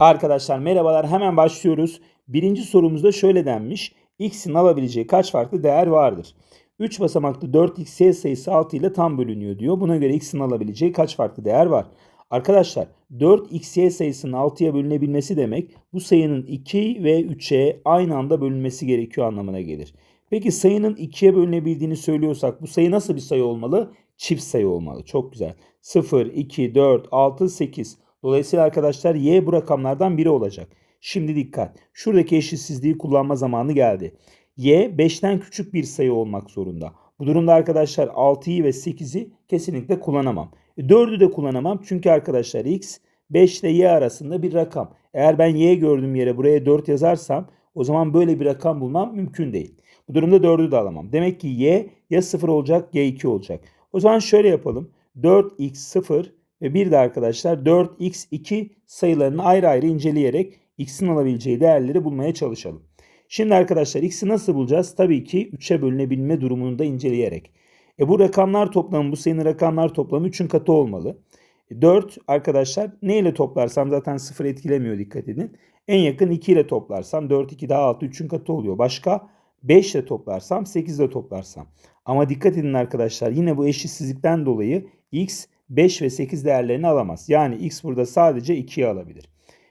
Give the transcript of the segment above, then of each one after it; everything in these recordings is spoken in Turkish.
Arkadaşlar merhabalar hemen başlıyoruz. Birinci sorumuzda şöyle denmiş. X'in alabileceği kaç farklı değer vardır? 3 basamaklı 4x sayısı 6 ile tam bölünüyor diyor. Buna göre x'in alabileceği kaç farklı değer var? Arkadaşlar 4xy sayısının 6'ya bölünebilmesi demek bu sayının 2 ve 3'e aynı anda bölünmesi gerekiyor anlamına gelir. Peki sayının 2'ye bölünebildiğini söylüyorsak bu sayı nasıl bir sayı olmalı? Çift sayı olmalı. Çok güzel. 0, 2, 4, 6, 8. Dolayısıyla arkadaşlar y bu rakamlardan biri olacak. Şimdi dikkat. Şuradaki eşitsizliği kullanma zamanı geldi. y 5'ten küçük bir sayı olmak zorunda. Bu durumda arkadaşlar 6'yı ve 8'i kesinlikle kullanamam. 4'ü de kullanamam çünkü arkadaşlar x 5 ile y arasında bir rakam. Eğer ben y gördüğüm yere buraya 4 yazarsam o zaman böyle bir rakam bulmam mümkün değil. Bu durumda 4'ü de alamam. Demek ki y ya 0 olacak ya 2 olacak. O zaman şöyle yapalım. 4x 0 ve bir de arkadaşlar 4x2 sayılarını ayrı ayrı inceleyerek x'in alabileceği değerleri bulmaya çalışalım. Şimdi arkadaşlar x'i nasıl bulacağız? Tabii ki 3'e bölünebilme durumunu da inceleyerek. E bu rakamlar toplamı, bu sayının rakamlar toplamı 3'ün katı olmalı. 4 arkadaşlar ne ile toplarsam zaten 0 etkilemiyor dikkat edin. En yakın 2 ile toplarsam 4, 2 daha 6, 3'ün katı oluyor. Başka 5 ile toplarsam 8 ile toplarsam. Ama dikkat edin arkadaşlar yine bu eşitsizlikten dolayı x 5 ve 8 değerlerini alamaz. Yani x burada sadece 2'yi alabilir.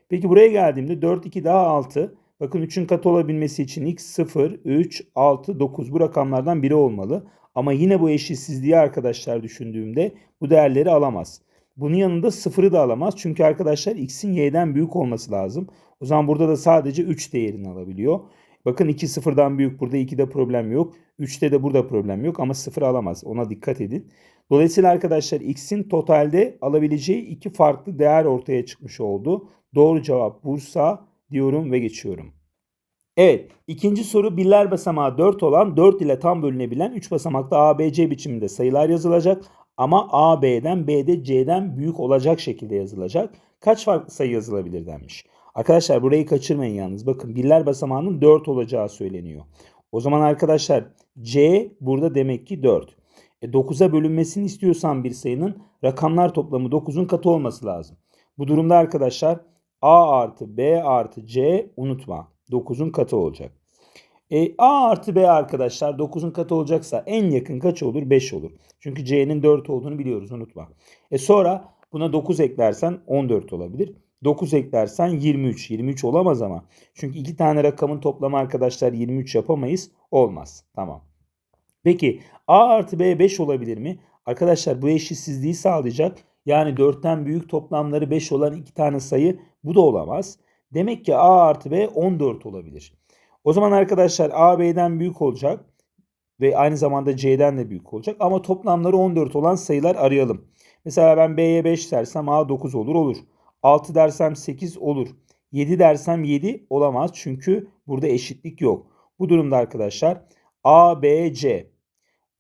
Peki buraya geldiğimde 4, 2 daha 6. Bakın 3'ün katı olabilmesi için x 0, 3, 6, 9 bu rakamlardan biri olmalı. Ama yine bu eşitsizliği arkadaşlar düşündüğümde bu değerleri alamaz. Bunun yanında 0'ı da alamaz. Çünkü arkadaşlar x'in y'den büyük olması lazım. O zaman burada da sadece 3 değerini alabiliyor. Bakın 2 sıfırdan büyük burada 2'de problem yok. 3'te de burada problem yok ama 0 alamaz. Ona dikkat edin. Dolayısıyla arkadaşlar x'in totalde alabileceği iki farklı değer ortaya çıkmış oldu. Doğru cevap Bursa diyorum ve geçiyorum. Evet ikinci soru birler basamağı 4 olan 4 ile tam bölünebilen 3 basamaklı ABC biçiminde sayılar yazılacak. Ama A B'den B'de C'den büyük olacak şekilde yazılacak. Kaç farklı sayı yazılabilir denmiş. Arkadaşlar burayı kaçırmayın yalnız. Bakın birler basamağının 4 olacağı söyleniyor. O zaman arkadaşlar C burada demek ki 4. E 9'a bölünmesini istiyorsan bir sayının rakamlar toplamı 9'un katı olması lazım. Bu durumda arkadaşlar A artı B artı C unutma 9'un katı olacak. E, A artı B arkadaşlar 9'un katı olacaksa en yakın kaç olur? 5 olur. Çünkü C'nin 4 olduğunu biliyoruz unutma. E sonra buna 9 eklersen 14 olabilir. 9 eklersen 23. 23 olamaz ama. Çünkü iki tane rakamın toplamı arkadaşlar 23 yapamayız. Olmaz. Tamam. Peki A artı B 5 olabilir mi? Arkadaşlar bu eşitsizliği sağlayacak. Yani 4'ten büyük toplamları 5 olan iki tane sayı bu da olamaz. Demek ki A artı B 14 olabilir. O zaman arkadaşlar A B'den büyük olacak ve aynı zamanda C'den de büyük olacak. Ama toplamları 14 olan sayılar arayalım. Mesela ben B'ye 5 dersem A 9 olur olur. 6 dersem 8 olur. 7 dersem 7 olamaz çünkü burada eşitlik yok. Bu durumda arkadaşlar A, B, C,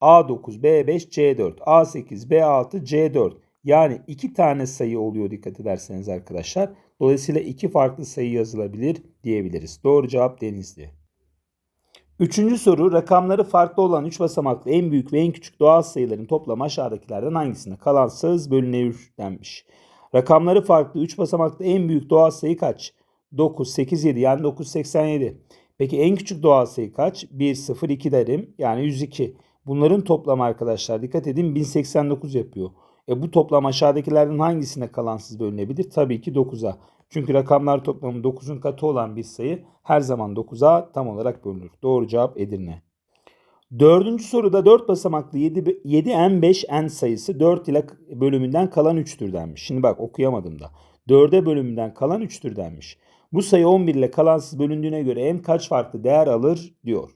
A9, B5, C4, A8, B6, C4 yani iki tane sayı oluyor dikkat ederseniz arkadaşlar. Dolayısıyla iki farklı sayı yazılabilir diyebiliriz. Doğru cevap Denizli. Üçüncü soru rakamları farklı olan 3 basamaklı en büyük ve en küçük doğal sayıların toplamı aşağıdakilerden hangisine kalansız bölünür denmiş. Rakamları farklı 3 basamaklı en büyük doğal sayı kaç? 9, 8, 7 yani 987. Peki en küçük doğal sayı kaç? 1, 0, 2 derim yani 102. Bunların toplamı arkadaşlar dikkat edin 1089 yapıyor. E bu toplam aşağıdakilerden hangisine kalansız bölünebilir? Tabii ki 9'a. Çünkü rakamlar toplamı 9'un katı olan bir sayı her zaman 9'a tam olarak bölünür. Doğru cevap Edirne. Dördüncü soruda 4 basamaklı 7, 7n5n sayısı 4 ile bölümünden kalan 3'tür denmiş. Şimdi bak okuyamadım da. 4'e bölümünden kalan 3'tür denmiş. Bu sayı 11 ile kalansız bölündüğüne göre m kaç farklı değer alır diyor.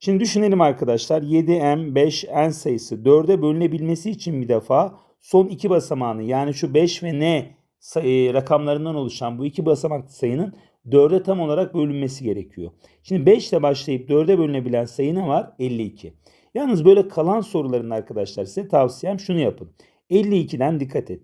Şimdi düşünelim arkadaşlar 7m 5n sayısı 4'e bölünebilmesi için bir defa son iki basamağını yani şu 5 ve n sayı, rakamlarından oluşan bu iki basamaklı sayının 4'e tam olarak bölünmesi gerekiyor. Şimdi 5 ile başlayıp 4'e bölünebilen sayı ne var? 52. Yalnız böyle kalan soruların arkadaşlar size tavsiyem şunu yapın. 52'den dikkat et.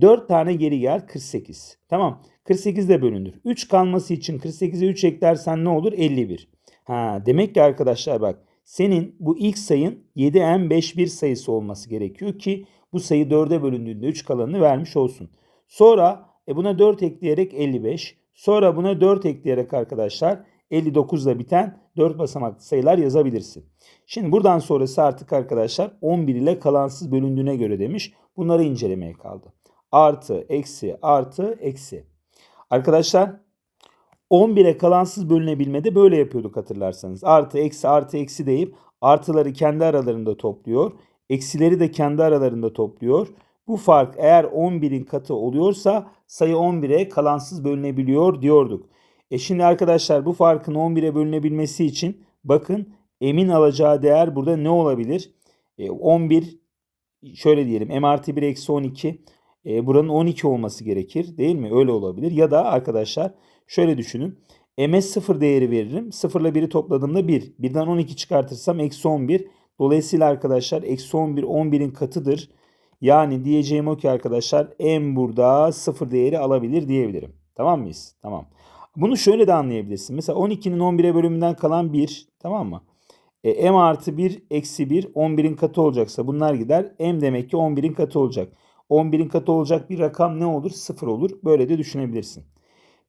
4 tane geri gel 48. Tamam 48 de bölünür. 3 kalması için 48'e 3 eklersen ne olur? 51. Ha, demek ki arkadaşlar bak senin bu ilk sayın 7n51 sayısı olması gerekiyor ki bu sayı 4'e bölündüğünde 3 kalanını vermiş olsun. Sonra e buna 4 ekleyerek 55. Sonra buna 4 ekleyerek arkadaşlar 59 ile biten 4 basamaklı sayılar yazabilirsin. Şimdi buradan sonrası artık arkadaşlar 11 ile kalansız bölündüğüne göre demiş. Bunları incelemeye kaldı. Artı, eksi, artı, eksi. Arkadaşlar 11'e kalansız bölünebilmede böyle yapıyorduk hatırlarsanız. Artı, eksi, artı, eksi deyip artıları kendi aralarında topluyor. Eksileri de kendi aralarında topluyor. Bu fark eğer 11'in katı oluyorsa sayı 11'e kalansız bölünebiliyor diyorduk. E şimdi arkadaşlar bu farkın 11'e bölünebilmesi için bakın emin alacağı değer burada ne olabilir? E, 11 şöyle diyelim m artı 1 eksi 12 e, buranın 12 olması gerekir değil mi? Öyle olabilir. Ya da arkadaşlar şöyle düşünün. m'e 0 değeri veririm. 0 ile 1'i topladığımda 1. Birden 12 çıkartırsam eksi 11. Dolayısıyla arkadaşlar eksi 11 11'in katıdır. Yani diyeceğim o ki arkadaşlar m burada 0 değeri alabilir diyebilirim. Tamam mıyız? Tamam. Bunu şöyle de anlayabilirsin. Mesela 12'nin 11'e bölümünden kalan 1. Tamam mı? E, m artı 1 eksi 1 11'in katı olacaksa bunlar gider. m demek ki 11'in katı olacak. 11'in katı olacak bir rakam ne olur? 0 olur. Böyle de düşünebilirsin.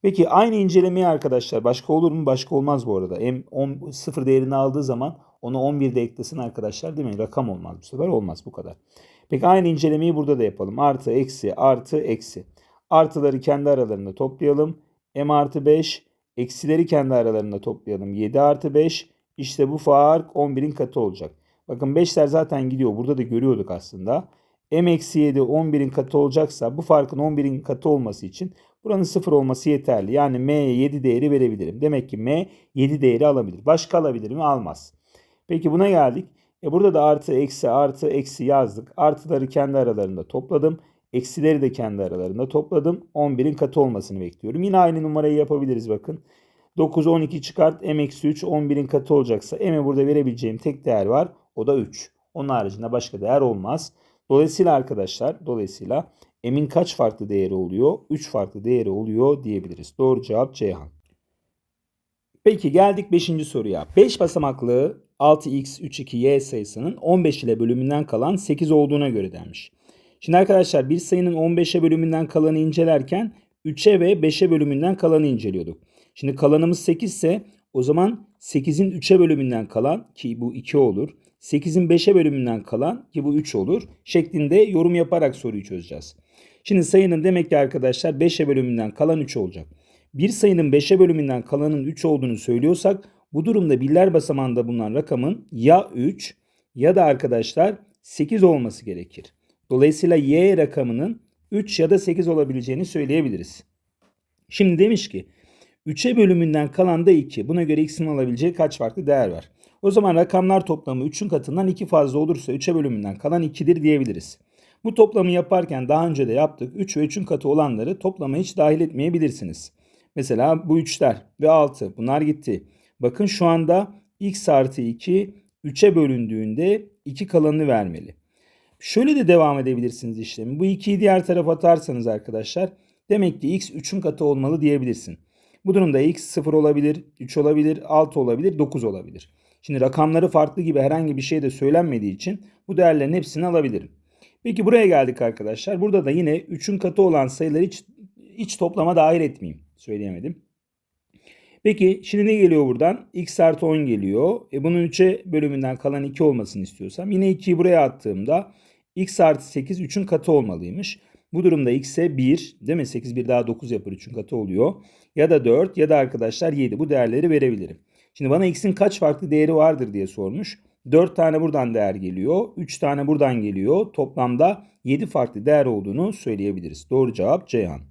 Peki aynı incelemeyi arkadaşlar başka olur mu? Başka olmaz bu arada. M 10, 0 değerini aldığı zaman onu 11'de eklesin arkadaşlar değil mi? Rakam olmaz bu sefer olmaz bu kadar. Peki aynı incelemeyi burada da yapalım. Artı, eksi, artı, eksi. Artıları kendi aralarında toplayalım. M artı 5, eksileri kendi aralarında toplayalım. 7 artı 5, işte bu fark 11'in katı olacak. Bakın 5'ler zaten gidiyor. Burada da görüyorduk aslında. M eksi 7 11'in katı olacaksa bu farkın 11'in katı olması için buranın 0 olması yeterli. Yani M'ye 7 değeri verebilirim. Demek ki M 7 değeri alabilir. Başka alabilir mi? Almaz. Peki buna geldik. E burada da artı eksi artı eksi yazdık. Artıları kendi aralarında topladım. Eksileri de kendi aralarında topladım. 11'in katı olmasını bekliyorum. Yine aynı numarayı yapabiliriz bakın. 9, 12 çıkart. M eksi 3 11'in katı olacaksa M'e burada verebileceğim tek değer var. O da 3. Onun haricinde başka değer olmaz. Dolayısıyla arkadaşlar dolayısıyla M'in kaç farklı değeri oluyor? 3 farklı değeri oluyor diyebiliriz. Doğru cevap Ceyhan. Peki geldik 5. soruya. 5 basamaklı 6x 32y sayısının 15 ile bölümünden kalan 8 olduğuna göre denmiş. Şimdi arkadaşlar bir sayının 15'e bölümünden kalanı incelerken 3'e ve 5'e bölümünden kalanı inceliyorduk. Şimdi kalanımız 8 ise o zaman 8'in 3'e bölümünden kalan ki bu 2 olur. 8'in 5'e bölümünden kalan ki bu 3 olur şeklinde yorum yaparak soruyu çözeceğiz. Şimdi sayının demek ki arkadaşlar 5'e bölümünden kalan 3 olacak. Bir sayının 5'e bölümünden kalanın 3 olduğunu söylüyorsak bu durumda birler basamağında bulunan rakamın ya 3 ya da arkadaşlar 8 olması gerekir. Dolayısıyla y rakamının 3 ya da 8 olabileceğini söyleyebiliriz. Şimdi demiş ki 3'e bölümünden kalan da 2. Buna göre x'in alabileceği kaç farklı değer var? O zaman rakamlar toplamı 3'ün katından 2 fazla olursa 3'e bölümünden kalan 2'dir diyebiliriz. Bu toplamı yaparken daha önce de yaptık. 3 ve 3'ün katı olanları toplama hiç dahil etmeyebilirsiniz. Mesela bu 3'ler ve 6 bunlar gitti. Bakın şu anda x artı 2 3'e bölündüğünde 2 kalanını vermeli. Şöyle de devam edebilirsiniz işlemi. Bu 2'yi diğer tarafa atarsanız arkadaşlar demek ki x 3'ün katı olmalı diyebilirsin. Bu durumda x 0 olabilir, 3 olabilir, 6 olabilir, 9 olabilir. Şimdi rakamları farklı gibi herhangi bir şey de söylenmediği için bu değerlerin hepsini alabilirim. Peki buraya geldik arkadaşlar. Burada da yine 3'ün katı olan sayıları hiç, hiç toplama dahil etmeyeyim. Söyleyemedim. Peki şimdi ne geliyor buradan? x artı 10 geliyor. E bunun 3'e bölümünden kalan 2 olmasını istiyorsam yine 2'yi buraya attığımda x artı 8 3'ün katı olmalıymış. Bu durumda x'e 1 değil mi? 8 bir daha 9 yapar 3'ün katı oluyor. Ya da 4 ya da arkadaşlar 7 bu değerleri verebilirim. Şimdi bana x'in kaç farklı değeri vardır diye sormuş. 4 tane buradan değer geliyor. 3 tane buradan geliyor. Toplamda 7 farklı değer olduğunu söyleyebiliriz. Doğru cevap Ceyhan.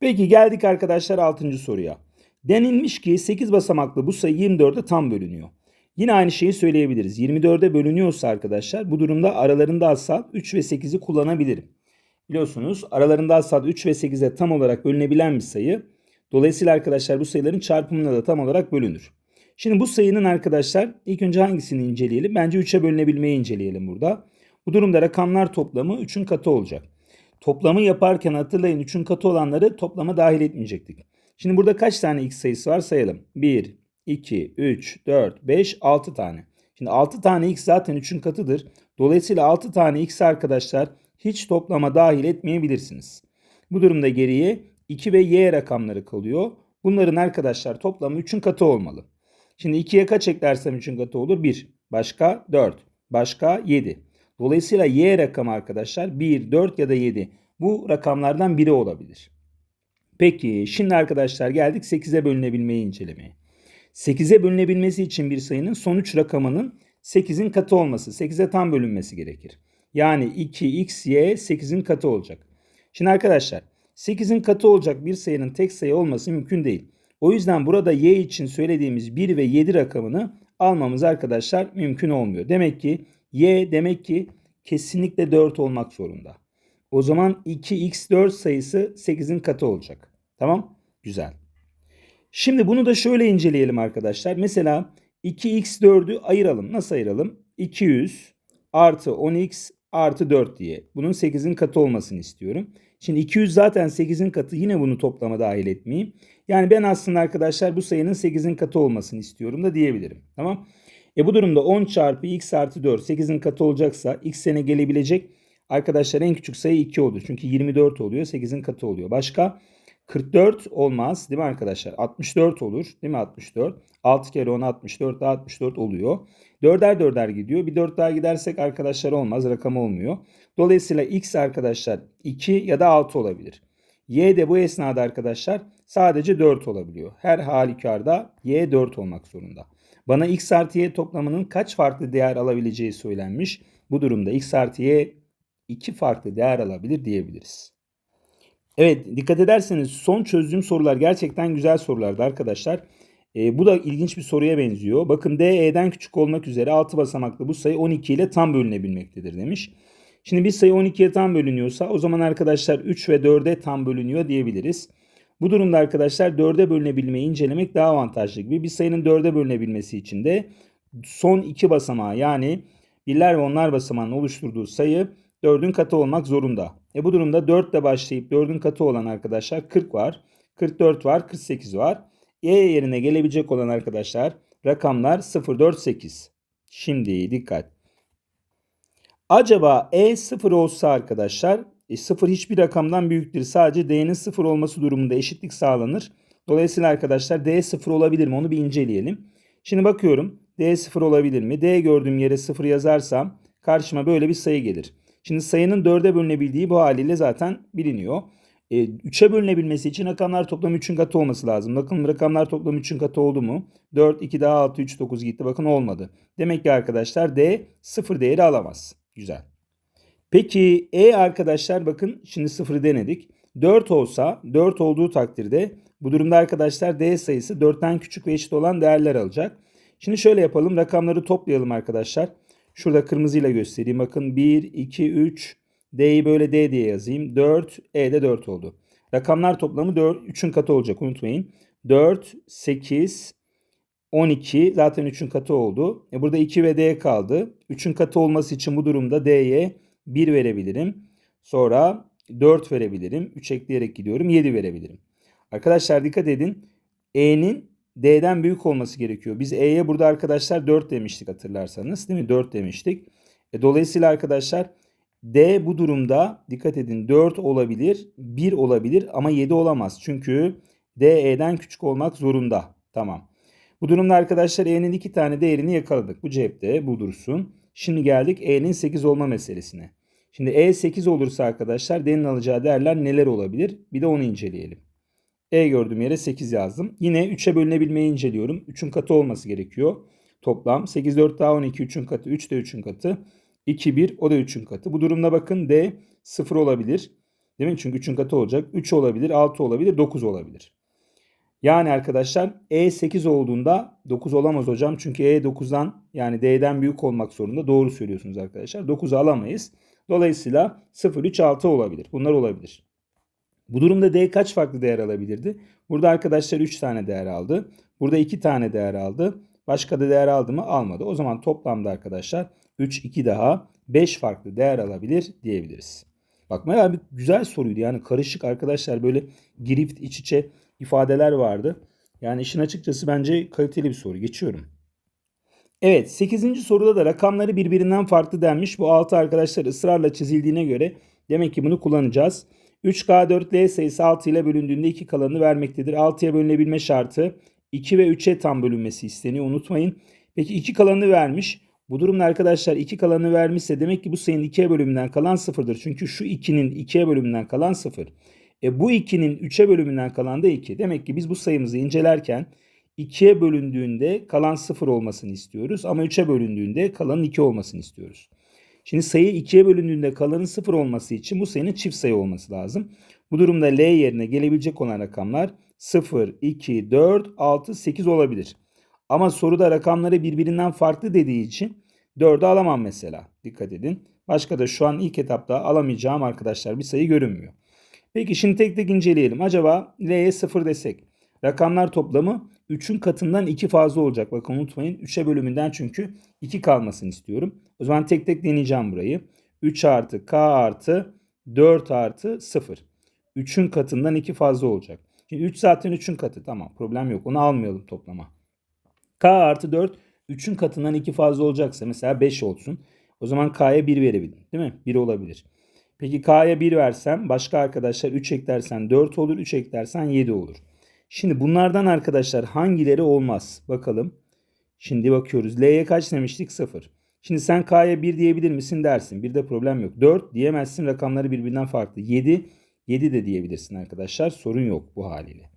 Peki geldik arkadaşlar 6. soruya. Denilmiş ki 8 basamaklı bu sayı 24'e tam bölünüyor. Yine aynı şeyi söyleyebiliriz. 24'e bölünüyorsa arkadaşlar bu durumda aralarında asal 3 ve 8'i kullanabilirim. Biliyorsunuz aralarında asal 3 ve 8'e tam olarak bölünebilen bir sayı. Dolayısıyla arkadaşlar bu sayıların çarpımına da tam olarak bölünür. Şimdi bu sayının arkadaşlar ilk önce hangisini inceleyelim? Bence 3'e bölünebilmeyi inceleyelim burada. Bu durumda rakamlar toplamı 3'ün katı olacak. Toplamı yaparken hatırlayın 3'ün katı olanları toplama dahil etmeyecektik. Şimdi burada kaç tane x sayısı var sayalım. 1, 2, 3, 4, 5, 6 tane. Şimdi 6 tane x zaten 3'ün katıdır. Dolayısıyla 6 tane x arkadaşlar hiç toplama dahil etmeyebilirsiniz. Bu durumda geriye 2 ve y rakamları kalıyor. Bunların arkadaşlar toplamı 3'ün katı olmalı. Şimdi 2'ye kaç eklersem 3'ün katı olur? 1. Başka 4. Başka 7. Dolayısıyla y rakamı arkadaşlar 1, 4 ya da 7. Bu rakamlardan biri olabilir. Peki şimdi arkadaşlar geldik 8'e bölünebilmeyi incelemeye. 8'e bölünebilmesi için bir sayının sonuç rakamının 8'in katı olması, 8'e tam bölünmesi gerekir. Yani 2xy 8'in katı olacak. Şimdi arkadaşlar 8'in katı olacak bir sayının tek sayı olması mümkün değil. O yüzden burada y için söylediğimiz 1 ve 7 rakamını almamız arkadaşlar mümkün olmuyor. Demek ki y demek ki kesinlikle 4 olmak zorunda. O zaman 2x4 sayısı 8'in katı olacak. Tamam? Güzel. Şimdi bunu da şöyle inceleyelim arkadaşlar. Mesela 2x4'ü ayıralım. Nasıl ayıralım? 200 artı 10x artı 4 diye. Bunun 8'in katı olmasını istiyorum. Şimdi 200 zaten 8'in katı yine bunu toplama dahil etmeyeyim. Yani ben aslında arkadaşlar bu sayının 8'in katı olmasını istiyorum da diyebilirim. Tamam. E bu durumda 10 çarpı x artı 4 8'in katı olacaksa x sene gelebilecek arkadaşlar en küçük sayı 2 olur. Çünkü 24 oluyor 8'in katı oluyor. Başka 44 olmaz değil mi arkadaşlar? 64 olur değil mi 64? 6 kere 10 64 daha 64 oluyor. 4'er 4'er gidiyor. Bir 4 daha gidersek arkadaşlar olmaz rakam olmuyor. Dolayısıyla x arkadaşlar 2 ya da 6 olabilir. Y de bu esnada arkadaşlar sadece 4 olabiliyor. Her halükarda y 4 olmak zorunda. Bana x artı y toplamının kaç farklı değer alabileceği söylenmiş. Bu durumda x artı y 2 farklı değer alabilir diyebiliriz. Evet dikkat ederseniz son çözdüğüm sorular gerçekten güzel sorulardı arkadaşlar. E, bu da ilginç bir soruya benziyor. Bakın D E'den küçük olmak üzere 6 basamaklı bu sayı 12 ile tam bölünebilmektedir demiş. Şimdi bir sayı 12'ye tam bölünüyorsa o zaman arkadaşlar 3 ve 4'e tam bölünüyor diyebiliriz. Bu durumda arkadaşlar 4'e bölünebilmeyi incelemek daha avantajlı gibi. Bir sayının 4'e bölünebilmesi için de son iki basamağı yani birler ve onlar basamağının oluşturduğu sayı 4'ün katı olmak zorunda. E bu durumda 4 ile başlayıp 4'ün katı olan arkadaşlar 40 var. 44 var, 48 var. Y yerine gelebilecek olan arkadaşlar rakamlar 0, 4, 8. Şimdi dikkat. Acaba E 0 olsa arkadaşlar e, 0 hiçbir rakamdan büyüktür. Sadece D'nin 0 olması durumunda eşitlik sağlanır. Dolayısıyla arkadaşlar D 0 olabilir mi onu bir inceleyelim. Şimdi bakıyorum D 0 olabilir mi? D gördüğüm yere 0 yazarsam karşıma böyle bir sayı gelir. Şimdi sayının 4'e bölünebildiği bu haliyle zaten biliniyor. E, 3'e bölünebilmesi için rakamlar toplamı 3'ün katı olması lazım. Bakın rakamlar toplamı 3'ün katı oldu mu? 4, 2 daha 6, 3, 9 gitti. Bakın olmadı. Demek ki arkadaşlar D 0 değeri alamaz. Güzel. Peki E arkadaşlar bakın şimdi 0'ı denedik. 4 olsa 4 olduğu takdirde bu durumda arkadaşlar D sayısı 4'ten küçük ve eşit olan değerler alacak. Şimdi şöyle yapalım. Rakamları toplayalım arkadaşlar. Şurada kırmızıyla göstereyim. Bakın 1, 2, 3. D'yi böyle D diye yazayım. 4, E de 4 oldu. Rakamlar toplamı 4, 3'ün katı olacak unutmayın. 4, 8, 12 zaten 3'ün katı oldu. E burada 2 ve D kaldı. 3'ün katı olması için bu durumda D'ye 1 verebilirim. Sonra 4 verebilirim. 3 ekleyerek gidiyorum. 7 verebilirim. Arkadaşlar dikkat edin. E'nin D'den büyük olması gerekiyor. Biz E'ye burada arkadaşlar 4 demiştik hatırlarsanız. Değil mi? 4 demiştik. E, dolayısıyla arkadaşlar D bu durumda dikkat edin 4 olabilir, 1 olabilir ama 7 olamaz. Çünkü D E'den küçük olmak zorunda. Tamam. Bu durumda arkadaşlar E'nin iki tane değerini yakaladık. Bu cepte bu dursun. Şimdi geldik E'nin 8 olma meselesine. Şimdi E 8 olursa arkadaşlar D'nin alacağı değerler neler olabilir? Bir de onu inceleyelim. E gördüğüm yere 8 yazdım. Yine 3'e bölünebilmeyi inceliyorum. 3'ün katı olması gerekiyor. Toplam 8, 4 daha 12 3'ün katı. 3 de 3'ün katı. 2, 1 o da 3'ün katı. Bu durumda bakın D 0 olabilir. Değil mi? Çünkü 3'ün katı olacak. 3 olabilir, 6 olabilir, 9 olabilir. Yani arkadaşlar E 8 olduğunda 9 olamaz hocam. Çünkü E 9'dan yani D'den büyük olmak zorunda. Doğru söylüyorsunuz arkadaşlar. 9'u alamayız. Dolayısıyla 0, 3, 6 olabilir. Bunlar olabilir. Bu durumda D kaç farklı değer alabilirdi? Burada arkadaşlar 3 tane değer aldı. Burada 2 tane değer aldı. Başka da değer aldı mı? Almadı. O zaman toplamda arkadaşlar 3, 2 daha 5 farklı değer alabilir diyebiliriz. Bak bayağı bir güzel soruydu. Yani karışık arkadaşlar böyle girift iç içe ifadeler vardı. Yani işin açıkçası bence kaliteli bir soru. Geçiyorum. Evet 8. soruda da rakamları birbirinden farklı denmiş. Bu 6 arkadaşlar ısrarla çizildiğine göre demek ki bunu kullanacağız. 3K4L sayısı 6 ile bölündüğünde 2 kalanını vermektedir. 6'ya bölünebilme şartı 2 ve 3'e tam bölünmesi isteniyor unutmayın. Peki 2 kalanını vermiş. Bu durumda arkadaşlar 2 kalanını vermişse demek ki bu sayının 2'ye bölümünden kalan 0'dır. Çünkü şu 2'nin 2'ye bölümünden kalan 0. E bu 2'nin 3'e bölümünden kalan da 2. Demek ki biz bu sayımızı incelerken 2'ye bölündüğünde kalan 0 olmasını istiyoruz. Ama 3'e bölündüğünde kalanın 2 olmasını istiyoruz. Şimdi sayı 2'ye bölündüğünde kalanın 0 olması için bu sayının çift sayı olması lazım. Bu durumda L yerine gelebilecek olan rakamlar 0, 2, 4, 6, 8 olabilir. Ama soruda rakamları birbirinden farklı dediği için 4'ü alamam mesela. Dikkat edin. Başka da şu an ilk etapta alamayacağım arkadaşlar bir sayı görünmüyor. Peki şimdi tek tek inceleyelim. Acaba L'ye 0 desek. Rakamlar toplamı 3'ün katından 2 fazla olacak. Bakın unutmayın 3'e bölümünden çünkü 2 kalmasını istiyorum. O zaman tek tek deneyeceğim burayı. 3 artı k artı 4 artı 0. 3'ün katından 2 fazla olacak. Şimdi 3 zaten 3'ün katı. Tamam problem yok. Onu almayalım toplama. k artı 4 3'ün katından 2 fazla olacaksa mesela 5 olsun. O zaman k'ya 1 verebilirim. Değil mi? 1 olabilir. Peki k'ya 1 versem başka arkadaşlar 3 eklersen 4 olur. 3 eklersen 7 olur. Şimdi bunlardan arkadaşlar hangileri olmaz? Bakalım. Şimdi bakıyoruz. L'ye kaç demiştik? 0. Şimdi sen K'ya 1 diyebilir misin dersin. Bir de problem yok. 4 diyemezsin. Rakamları birbirinden farklı. 7 7 de diyebilirsin arkadaşlar. Sorun yok bu haliyle.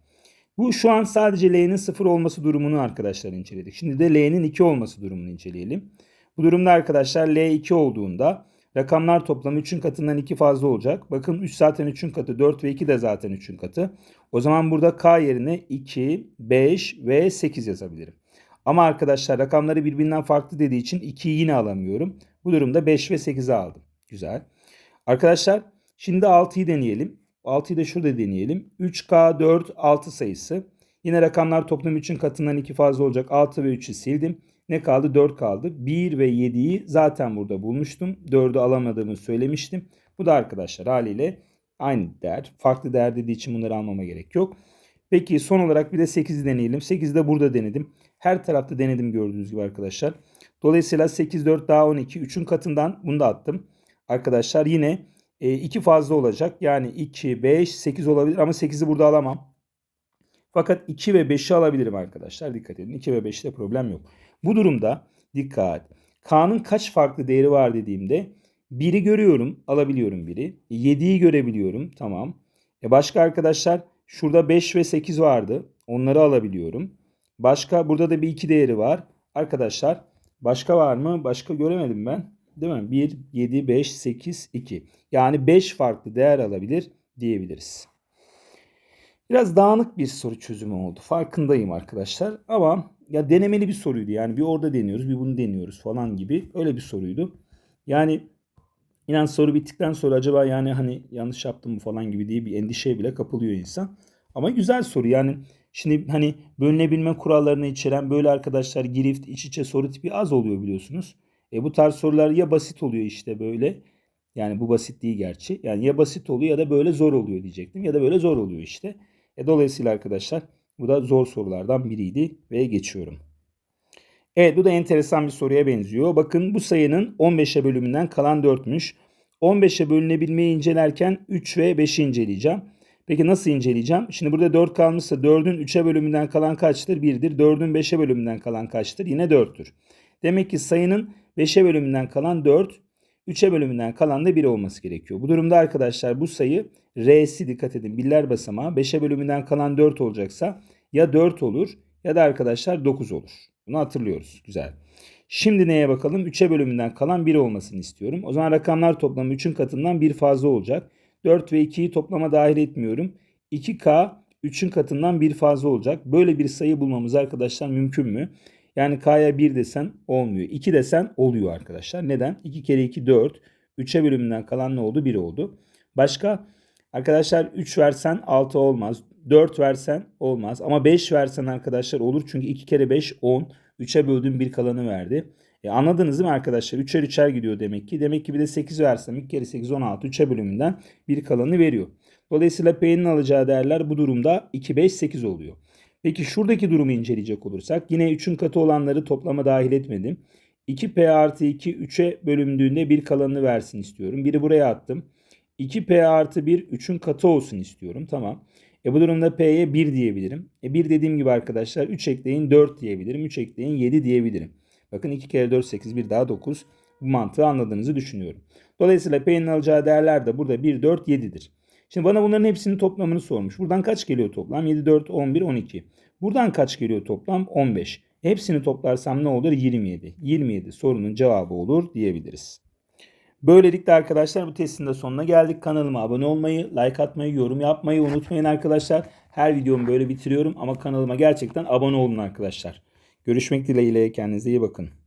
Bu şu an sadece L'nin 0 olması durumunu arkadaşlar inceledik. Şimdi de L'nin 2 olması durumunu inceleyelim. Bu durumda arkadaşlar L 2 olduğunda rakamlar toplamı 3'ün katından 2 fazla olacak. Bakın 3 zaten 3'ün katı 4 ve 2 de zaten 3'ün katı. O zaman burada K yerine 2, 5 ve 8 yazabilirim. Ama arkadaşlar rakamları birbirinden farklı dediği için 2'yi yine alamıyorum. Bu durumda 5 ve 8'i aldım. Güzel. Arkadaşlar şimdi 6'yı deneyelim. 6'yı da şurada deneyelim. 3K, 4, 6 sayısı. Yine rakamlar toplam 3'ün katından 2 fazla olacak. 6 ve 3'ü sildim. Ne kaldı? 4 kaldı. 1 ve 7'yi zaten burada bulmuştum. 4'ü alamadığımı söylemiştim. Bu da arkadaşlar haliyle aynı değer. Farklı değer dediği için bunları almama gerek yok. Peki son olarak bir de 8'i deneyelim. 8'i de burada denedim. Her tarafta denedim gördüğünüz gibi arkadaşlar. Dolayısıyla 8, 4 daha 12. 3'ün katından bunu da attım. Arkadaşlar yine 2 e, fazla olacak. Yani 2, 5, 8 olabilir ama 8'i burada alamam. Fakat 2 ve 5'i alabilirim arkadaşlar. Dikkat edin. 2 ve 5'te problem yok. Bu durumda dikkat. K'nın kaç farklı değeri var dediğimde 1'i görüyorum. Alabiliyorum 1'i. 7'yi görebiliyorum. Tamam. E başka arkadaşlar şurada 5 ve 8 vardı. Onları alabiliyorum. Başka burada da bir 2 değeri var. Arkadaşlar başka var mı? Başka göremedim ben. Değil mi? 1, 7, 5, 8, 2. Yani 5 farklı değer alabilir diyebiliriz. Biraz dağınık bir soru çözümü oldu. Farkındayım arkadaşlar. Ama ya denemeli bir soruydu. Yani bir orada deniyoruz, bir bunu deniyoruz falan gibi. Öyle bir soruydu. Yani inan soru bittikten sonra acaba yani hani yanlış yaptım mı falan gibi diye bir endişeye bile kapılıyor insan. Ama güzel soru. Yani şimdi hani bölünebilme kurallarını içeren böyle arkadaşlar girift, iç içe soru tipi az oluyor biliyorsunuz. E bu tarz sorular ya basit oluyor işte böyle. Yani bu basit gerçi. Yani ya basit oluyor ya da böyle zor oluyor diyecektim. Ya da böyle zor oluyor işte. E dolayısıyla arkadaşlar bu da zor sorulardan biriydi ve geçiyorum. Evet bu da enteresan bir soruya benziyor. Bakın bu sayının 15'e bölümünden kalan 4'müş. 15'e bölünebilmeyi incelerken 3 ve 5'i inceleyeceğim. Peki nasıl inceleyeceğim? Şimdi burada 4 kalmışsa 4'ün 3'e bölümünden kalan kaçtır? 1'dir. 4'ün 5'e bölümünden kalan kaçtır? Yine 4'tür. Demek ki sayının 5'e bölümünden kalan 4, 3'e bölümünden kalan da 1 olması gerekiyor. Bu durumda arkadaşlar bu sayı R'si dikkat edin birler basamağı 5'e bölümünden kalan 4 olacaksa ya 4 olur ya da arkadaşlar 9 olur. Bunu hatırlıyoruz. Güzel. Şimdi neye bakalım? 3'e bölümünden kalan 1 olmasını istiyorum. O zaman rakamlar toplamı 3'ün katından 1 fazla olacak. 4 ve 2'yi toplama dahil etmiyorum. 2K 3'ün katından 1 fazla olacak. Böyle bir sayı bulmamız arkadaşlar mümkün mü? Yani K'ya 1 desen olmuyor. 2 desen oluyor arkadaşlar. Neden? 2 kere 2 4. 3'e bölümünden kalan ne oldu? 1 oldu. Başka arkadaşlar 3 versen 6 olmaz. 4 versen olmaz. Ama 5 versen arkadaşlar olur. Çünkü 2 kere 5 10. 3'e böldüğüm bir kalanı verdi. E anladınız değil mi arkadaşlar? 3'er 3'er gidiyor demek ki. Demek ki bir de 8 versem 2 kere 8 16. 3'e bölümünden bir kalanı veriyor. Dolayısıyla P'nin alacağı değerler bu durumda 2 5 8 oluyor. Peki şuradaki durumu inceleyecek olursak yine 3'ün katı olanları toplama dahil etmedim. 2P artı 2 3'e bölündüğünde bir kalanını versin istiyorum. Biri buraya attım. 2P artı 1 3'ün katı olsun istiyorum. Tamam. E bu durumda P'ye 1 diyebilirim. E 1 dediğim gibi arkadaşlar 3 ekleyin 4 diyebilirim. 3 ekleyin 7 diyebilirim. Bakın 2 kere 4 8 bir daha 9. Bu mantığı anladığınızı düşünüyorum. Dolayısıyla P'nin alacağı değerler de burada 1, 4, 7'dir. Şimdi bana bunların hepsinin toplamını sormuş. Buradan kaç geliyor toplam? 7, 4, 11, 12. Buradan kaç geliyor toplam? 15. Hepsini toplarsam ne olur? 27. 27 sorunun cevabı olur diyebiliriz. Böylelikle arkadaşlar bu testin de sonuna geldik. Kanalıma abone olmayı, like atmayı, yorum yapmayı unutmayın arkadaşlar. Her videomu böyle bitiriyorum ama kanalıma gerçekten abone olun arkadaşlar. Görüşmek dileğiyle kendinize iyi bakın.